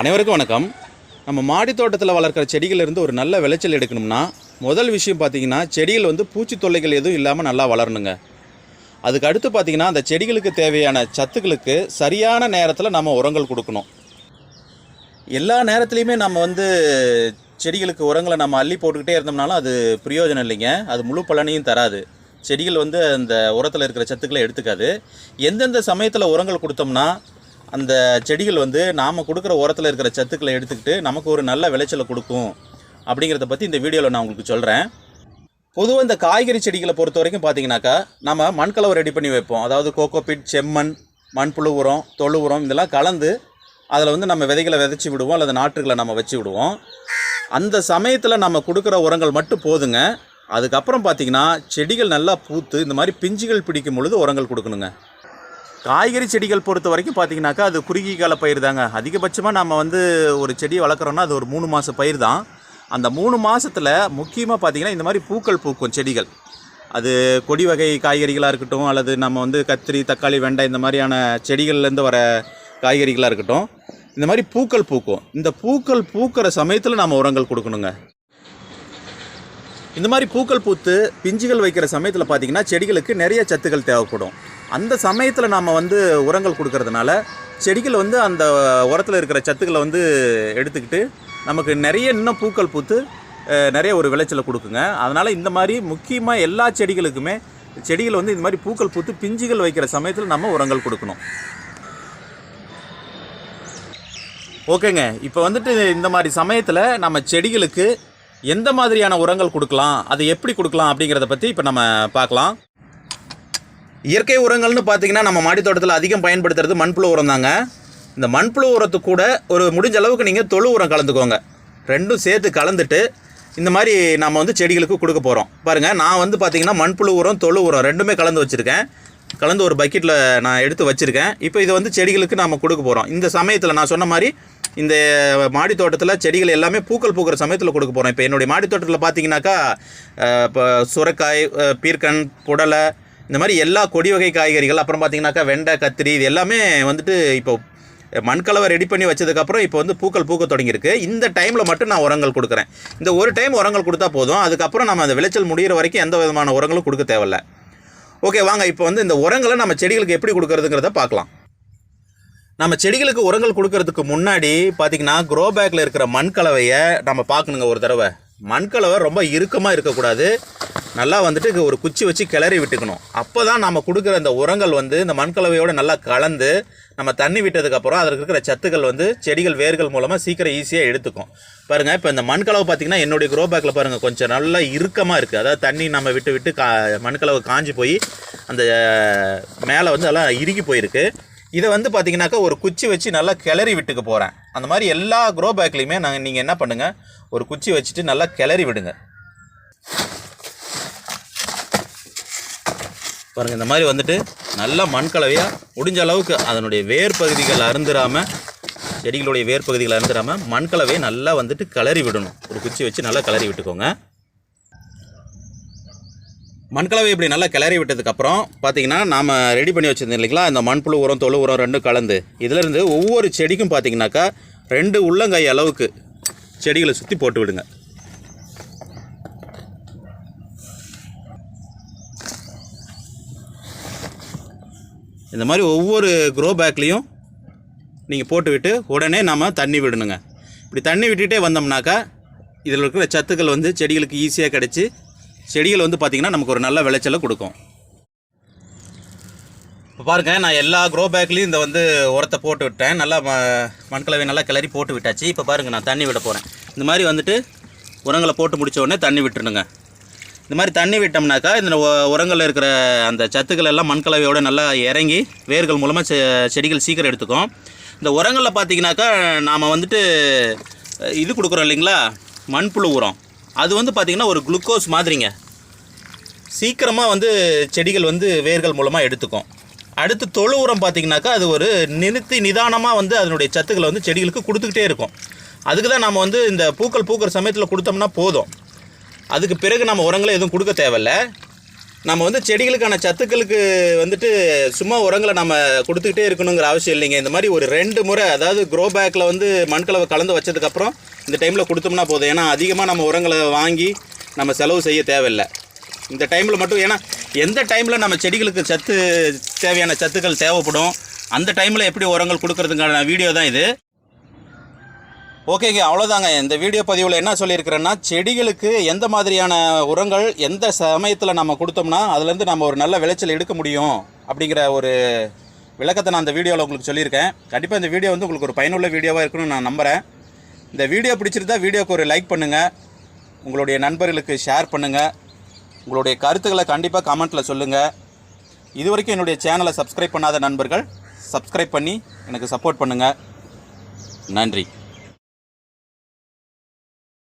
அனைவருக்கும் வணக்கம். நம்ம மாடி தோட்டத்தில் வளர்க்குற செடிகளிலிருந்து ஒரு நல்ல விளைச்சல் எடுக்கணும்னா முதல் விஷயம் பார்த்தீங்கன்னா செடிகள் வந்து பூச்சி தொல்லைகள் எதுவும் இல்லாமல் நல்லா வளரணுங்க. அதுக்கு அடுத்து பார்த்தீங்கன்னா அந்த செடிகளுக்கு தேவையான சத்துக்களுக்கு சரியான நேரத்தில் நம்ம உரங்கள் கொடுக்கணும். எல்லா நேரத்துலையுமே நம்ம வந்து செடிகளுக்கு உரங்களை நம்ம அள்ளி போட்டுக்கிட்டே இருந்தோம்னாலும் அது பிரயோஜனம் இல்லைங்க. அது முழு பலனையும் தராது. செடிகள் வந்து அந்த உரத்தில் இருக்கிற சத்துக்களை எடுத்துக்காது. எந்தெந்த சமயத்தில் உரங்கள் கொடுத்தோம்னா அந்த செடிகள் வந்து நாம் கொடுக்குற உரத்தில் இருக்கிற சத்துக்களை எடுத்துக்கிட்டு நமக்கு ஒரு நல்ல விளைச்சலை கொடுக்கும் அப்படிங்கிறத பற்றி இந்த வீடியோவில் நான் உங்களுக்கு சொல்கிறேன் பொதுவாக இந்த காய்கறி செடிகளை பொறுத்த வரைக்கும் பார்த்தீங்கன்னாக்கா நம்ம மண்கலவை ரெடி பண்ணி வைப்போம். அதாவது கோகோபிட் செம்மண் மண்புழு உரம் தொழு உரம் இதெல்லாம் கலந்து அதில் வந்து நம்ம விதைகளை விதைச்சி விடுவோம் அல்லது நாற்றுகளை நம்ம வச்சு விடுவோம். அந்த சமயத்தில் நம்ம கொடுக்குற உரங்கள் மட்டும் போதுங்க. அதுக்கப்புறம் பார்த்தீங்கன்னா செடிகள் நல்லா பூத்து இந்த மாதிரி பிஞ்சுகள் பிடிக்கும் பொழுது உரங்கள் கொடுக்கணுங்க. காய்கறி செடிகள் பொறுத்த வரைக்கும் பார்த்தீங்கன்னாக்கா அது குறுகிய கால பயிர் தாங்க அதிகபட்சமாக நம்ம வந்து ஒரு செடியை வளர்க்குறோன்னா அது ஒரு மூணு மாத பயிர் தான் அந்த மூணு மாதத்தில் முக்கியமாக பார்த்தீங்கன்னா இந்த மாதிரி பூக்கள் பூக்கும் செடிகள். அது கொடி வகை காய்கறிகளாக இருக்கட்டும் அல்லது நம்ம வந்து கத்திரி தக்காளி வெண்டை இந்த மாதிரியான செடிகள்லேருந்து வர காய்கறிகளாக இருக்கட்டும் இந்த மாதிரி பூக்கள் பூக்கும். இந்த பூக்கள் பூக்கிற சமயத்தில் நம்ம உரங்கள் கொடுக்கணுங்க. இந்த மாதிரி பூக்கள் பூத்து பிஞ்சுகள் வைக்கிற சமயத்தில் பார்த்தீங்கன்னா செடிகளுக்கு நிறைய சத்துக்கள் தேவைப்படும். அந்த சமயத்தில் நாம் வந்து உரங்கள் கொடுக்கறதுனால செடிகள் வந்து அந்த உரத்தில் இருக்கிற சத்துக்களை வந்து எடுத்துக்கிட்டு நமக்கு நிறைய இன்னும் பூக்கள் பூத்து நிறைய ஒரு விளைச்சலை கொடுக்குங்க. அதனால் இந்த மாதிரி முக்கியமாக எல்லா செடிகளுக்குமே செடிகள் வந்து இந்த மாதிரி பூக்கள் பூத்து பிஞ்சுகள் வைக்கிற சமயத்தில் நம்ம உரங்கள் கொடுக்கணும். ஓகேங்க. இப்போ வந்துட்டு இந்த மாதிரி சமயத்தில் நம்ம செடிகளுக்கு எந்த மாதிரியான உரங்கள் கொடுக்கலாம் அதை எப்படி கொடுக்கலாம் அப்படிங்கிறத பற்றி இப்போ நம்ம பார்க்கலாம். இயற்கை உரங்கள்னு பார்த்தீங்கன்னா நம்ம மாடித்தோட்டத்தில் அதிகம் பயன்படுத்துறது மண்புழு உரம் தாங்க. இந்த மண்புழு உரத்து கூட ஒரு முடிஞ்ச அளவுக்கு நீங்கள் தொழு உரம் கலந்துக்கோங்க. ரெண்டும் சேர்த்து கலந்துட்டு இந்த மாதிரி நம்ம வந்து செடிகளுக்கு கொடுக்க போகிறோம் பாருங்கள் நான் வந்து பார்த்தீங்கன்னா மண்புழு உரம் தொழு உரம் ரெண்டுமே கலந்து வச்சுருக்கேன். கலந்து ஒரு பக்கெட்டில் நான் எடுத்து வச்சுருக்கேன். இப்போ இதை வந்து செடிகளுக்கு நம்ம கொடுக்க போகிறோம் இந்த சமயத்தில் நான் சொன்ன மாதிரி இந்த மாடி தோட்டத்தில் செடிகள் எல்லாமே பூக்கள் பூக்கிற சமயத்தில் கொடுக்க போகிறோம் இப்போ என்னுடைய மாடி தோட்டத்தில் பார்த்தீங்கன்னாக்கா இப்போ சுரக்காய் பீர்க்கன் புடலை இந்த மாதிரி எல்லா கொடி வகை காய்கறிகள் அப்புறம் பார்த்தீங்கன்னாக்கா வெண்டை கத்திரி இது எல்லாமே வந்துட்டு இப்போ மண்கலவை ரெடி பண்ணி வச்சதுக்கப்புறம் இப்போ வந்து பூக்கள் பூக்க தொடங்கியிருக்கு. இந்த டைமில் மட்டும் நான் உரங்கள் கொடுக்குறேன். இந்த ஒரு டைம் உரங்கள் கொடுத்தா போதும். அதுக்கப்புறம் நம்ம அந்த விளைச்சல் முடிகிற வரைக்கும் எந்த விதமான உரங்களும் கொடுக்க தேவையில்ல. ஓகே வாங்க இப்போ வந்து இந்த உரங்களை நம்ம செடிகளுக்கு எப்படி கொடுக்குறதுங்கிறத பார்க்கலாம். நம்ம செடிகளுக்கு உரங்கள் கொடுக்கறதுக்கு முன்னாடி பார்த்திங்கன்னா க்ரோ பேக்கில் இருக்கிற மண் கலவையை நம்ம பார்க்கணுங்க ஒரு தடவை. மண் கலவை ரொம்ப இறுக்கமாக இருக்கக்கூடாது. நல்லா வந்துட்டு ஒரு குச்சி வச்சு கிளறி விட்டுக்கணும். அப்போ தான் நம்ம கொடுக்குற அந்த உரங்கள் வந்து இந்த மண்கலவையோடு நல்லா கலந்து நம்ம தண்ணி விட்டதுக்கப்புறம் அதில் இருக்கிற சத்துக்கள் வந்து செடிகள் வேர்கள் மூலமாக சீக்கிரம் ஈஸியாக எடுத்துக்கும். பாருங்கள் இப்போ இந்த மண் பார்த்திங்கன்னா பார்த்தீங்கன்னா என்னுடைய க்ரோ பேக்கில் பாருங்கள் கொஞ்சம் நல்லா இறுக்கமாக இருக்குது அதாவது தண்ணி நம்ம விட்டு விட்டு கா மண் கலவை காஞ்சி போய் அந்த மேலே வந்து எல்லாம் இறுகி போயிருக்கு. இதை வந்து பார்த்தீங்கன்னாக்கா ஒரு குச்சி வச்சு நல்லா கிளறி விட்டுக்க போகிறேன் அந்த மாதிரி எல்லா க்ரோ பேக்லேயுமே நாங்கள் நீங்கள் என்ன பண்ணுங்கள் ஒரு குச்சி வச்சுட்டு நல்லா கிளறி விடுங்க. பாருங்கள் இந்த மாதிரி வந்துட்டு நல்லா மண் கலவையாக முடிஞ்ச அளவுக்கு அதனுடைய வேர் பகுதிகள் அருந்துராமல் செடிகளுடைய வேர் பகுதிகள் அருந்துராமல் மண் கலவையை நல்லா வந்துட்டு கிளறி விடணும். ஒரு குச்சி வச்சு நல்லா கிளறி விட்டுக்கோங்க. மண்கலவை இப்படி நல்லா கிளறி விட்டதுக்கப்புறம் பார்த்தீங்கன்னா நாம் ரெடி பண்ணி வச்சுருந்தோம் இல்லைங்களா? இந்த மண்புழு உரம் தொழு உரம் ரெண்டும் கலந்து. இதிலிருந்து ஒவ்வொரு செடிக்கும் பார்த்தீங்கன்னாக்கா ரெண்டு உள்ளங்கை அளவுக்கு செடிகளை சுற்றி போட்டு விடுங்க. இந்த மாதிரி ஒவ்வொரு க்ரோ பேக்லேயும் நீங்கள் போட்டுவிட்டு உடனே நாம் தண்ணி விடணுங்க. இப்படி தண்ணி விட்டுட்டே வந்தோம்னாக்கா இதில் இருக்கிற சத்துக்கள் வந்து செடிகளுக்கு ஈஸியாக கிடச்சி செடிகள் வந்து பார்த்திங்கன்னா நமக்கு ஒரு நல்ல விளைச்சலை கொடுக்கும். இப்போ பாருங்கள் நான் எல்லா க்ரோ பேக்லேயும் இந்த வந்து உரத்தை போட்டு விட்டேன். நல்லா ம மண்கலவை நல்லா கிளறி போட்டு விட்டாச்சு. இப்போ பாருங்கள் நான் தண்ணி விட போகிறேன் இந்த மாதிரி வந்துட்டு உரங்களை போட்டு முடிச்ச உடனே தண்ணி விட்டுருணுங்க இந்த மாதிரி தண்ணி விட்டோம்னாக்கா இந்த உரங்களில் இருக்கிற அந்த சத்துக்கள் எல்லாம் மண்கலவையோடு நல்லா இறங்கி வேர்கள் மூலமாக செ செடிகள் சீக்கிரம் எடுத்துக்கும். இந்த உரங்களில் பார்த்தீங்கன்னாக்கா நாம் வந்துட்டு இது கொடுக்குறோம் இல்லைங்களா? மண்புழு உரம். அது வந்து பார்த்திங்கன்னா ஒரு குளுக்கோஸ் மாதிரிங்க. சீக்கிரமாக வந்து செடிகள் வந்து வேர்கள் மூலமாக எடுத்துக்கும். அடுத்து தொழு உரம் பார்த்திங்கனாக்கா அது ஒரு நிறுத்தி நிதானமாக வந்து அதனுடைய சத்துக்களை வந்து செடிகளுக்கு கொடுத்துக்கிட்டே இருக்கும். அதுக்கு தான் நம்ம வந்து இந்த பூக்கள் பூக்கிற சமயத்தில் கொடுத்தோம்னா போதும். அதுக்கு பிறகு நம்ம உரங்களை எதுவும் கொடுக்க தேவையில்ல. நம்ம வந்து செடிகளுக்கான சத்துக்களுக்கு வந்துட்டு சும்மா உரங்களை நம்ம கொடுத்துக்கிட்டே இருக்கணுங்கிற அவசியம் இல்லைங்க. இந்த மாதிரி ஒரு ரெண்டு முறை அதாவது க்ரோ பேக்கில் வந்து மண்கலவை கலந்து வச்சதுக்கப்புறம் இந்த டைமில் கொடுத்தோம்னா போதும். ஏன்னா அதிகமாக நம்ம உரங்களை வாங்கி நம்ம செலவு செய்ய தேவையில்லை. இந்த டைமில் மட்டும் ஏன்னா எந்த டைமில் நம்ம செடிகளுக்கு சத்து தேவையான சத்துக்கள் தேவைப்படும் அந்த டைமில் எப்படி உரங்கள் கொடுக்கறதுக்கான வீடியோ தான் இது. ஓகேங்க அவ்வளோதாங்க இந்த வீடியோ பதிவில் என்ன சொல்லியிருக்கிறேன்னா செடிகளுக்கு எந்த மாதிரியான உரங்கள் எந்த சமயத்தில் நம்ம கொடுத்தோம்னா அதுலேருந்து நம்ம ஒரு நல்ல விளைச்சல் எடுக்க முடியும் அப்படிங்கிற ஒரு விளக்கத்தை நான் அந்த வீடியோவில் உங்களுக்கு சொல்லியிருக்கேன். கண்டிப்பாக இந்த வீடியோ வந்து உங்களுக்கு ஒரு பயனுள்ள வீடியோவாக இருக்குன்னு நான் நம்புகிறேன் இந்த வீடியோ பிடிச்சிருந்தா வீடியோக்கு ஒரு லைக் பண்ணுங்கள் உங்களுடைய நண்பர்களுக்கு ஷேர் பண்ணுங்கள் உங்களுடைய கருத்துக்களை கண்டிப்பாக கமெண்ட்டில் சொல்லுங்கள் இது வரைக்கும் என்னுடைய சேனலை சப்ஸ்கிரைப் பண்ணாத நண்பர்கள் சப்ஸ்கிரைப் பண்ணி எனக்கு சப்போர்ட் பண்ணுங்கள் நன்றி.